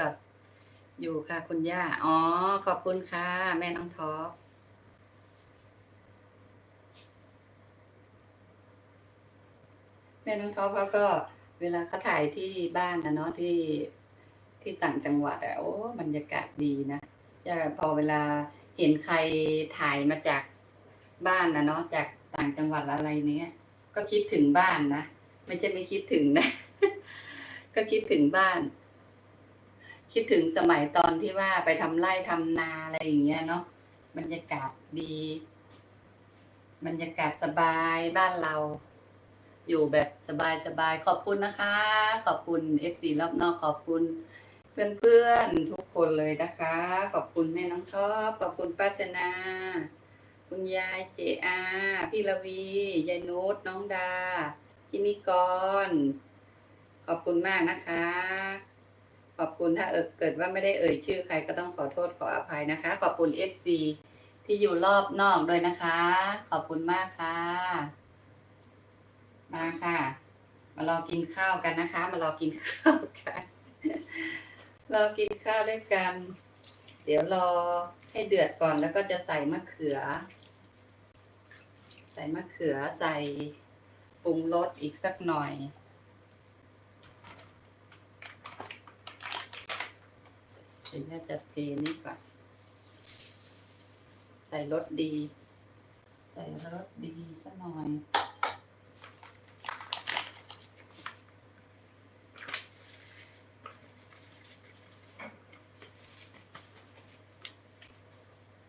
จอดอยู่ค่ะ คุณย่า อ๋อ ขอบคุณค่ะ แม่น้องท็อปแม่น้องท็อปเขาก็เวลาเขาถ่ายที่บ้านนะเนาะที่ที่ต่างจังหวัดอะโอ้บรรยากาศดีนะย่าพอเวลาเห็นใครถ่ายมาจากบ้านนะเนาะจากต่างจังหวัดอะไรเนี้ยก็คิดถึงบ้านนะไม่ใช่ไม่คิดถึงนะ ก็คิดถึงบ้าน คิดถึงสมัยตอนที่ว่าไปทำไร่ทำนาอะไรอย่างเงี้ยเนาะบรรยากาศดี บรรยากาศสบายบ้านเรา อยู่แบบสบายสบายๆขอบคุณนะคะ ขอบคุณเอฟซีรอบนอกขอบคุณ เพื่อนๆทุกคนเลยนะคะ ขอบคุณแม่น้องท็อปขอบคุณป้าชนาคุณยายเจอาพี่ละวียายนุชน้องดาพี่นิกร ขอบคุณมากนะคะ ขอบคุณถ้าเออเกิดว่าไม่ได้เอ่ยชื่อใครก็ต้องขอโทษขออภัยนะคะ ขอบคุณ FC ที่อยู่รอบนอกด้วยนะคะ ขอบคุณมากค่ะ มาค่ะ มารอกินข้าวกันนะคะ มารอกินข้าวกันรอกินข้าวด้วยกัน เดี๋ยวรอให้เดือดก่อนแล้วก็จะใส่มะเขือ ใส่มะเขือใส่ปรุงรสอีกสักหน่อย เดี๋ยวจะเทนี่ก่อนใส่รสดี ใส่รสดีสักหน่อย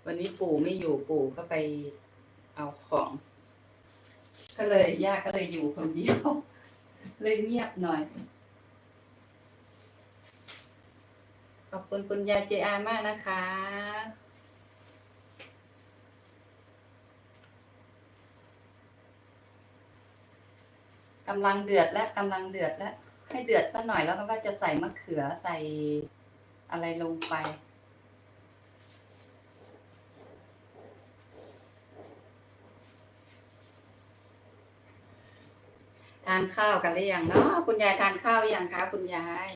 วันนี้ปู่ไม่อยู่ปู่ก็ไปเอาของ ก็เลยย่าก็เลยอยู่คนเดียว เลยเงียบหน่อย ขอบคุณคุณยายเจอามากนะคะ กำลังเดือดและกำลังเดือดและให้เดือดสักหน่อยแล้วก็ว่าจะใส่มะเขือใส่อะไรลงไป ทานข้าวกันหรือยังเนาะคุณยายทานข้าวยังคะคุณยาย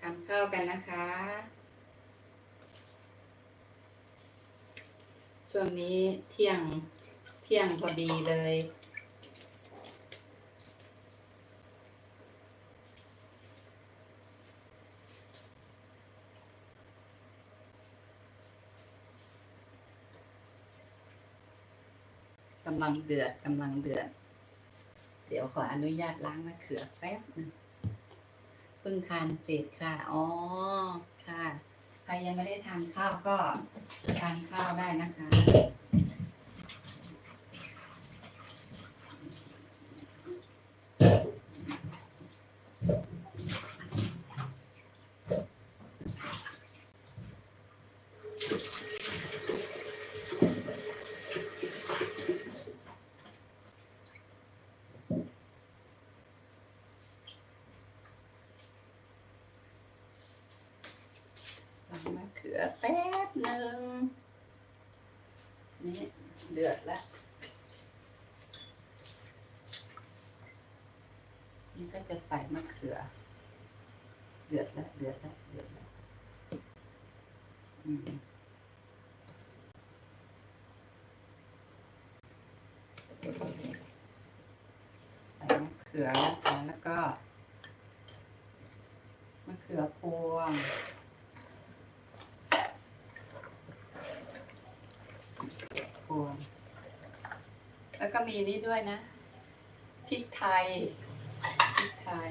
ทานข้าวกันนะคะ ช่วงนี้เที่ยงเที่ยงพอดีเลย กำลังเดือดกำลังเดือด เดี๋ยวขออนุญาตล้างมะเขือแป๊บนึง พิ่งทานเสร็จค่ะ อ๋อ ค่ะ ใครยังไม่ได้ทานข้าวก็ทานข้าวได้นะคะ ล้ ลือแป๊บหนึ่งนี่เดือดแล้วนี่ก็จะใส่มะเขือ เดือดแล้วเดือดแล้วเดือดแล้วอืมใส่มะเขือนะคะแล้วก็มะเขือพวง วง แล้วก็มีนี่ด้วยนะพริกไทยพริกไทย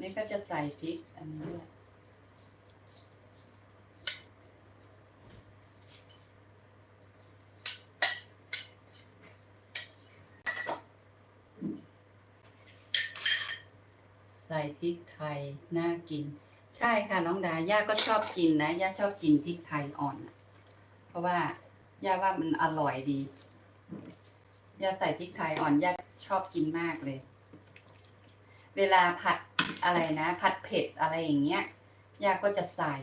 นี่ก็จะใส่พริกอันนี้ ใส่พริกไทยน่ากิน ใช่ค่ะน้องดาย่าก็ชอบกินนะย่าชอบกินพริกไทยอ่อนนะเพราะว่าย่าว่ามันอร่อยดีย่าใส่พริกไทยอ่อนย่าชอบกินมากเลย เวลาผัดอะไรนะ ผัดเผ็ดอะไรอย่างเงี้ยย่าก็จะใส่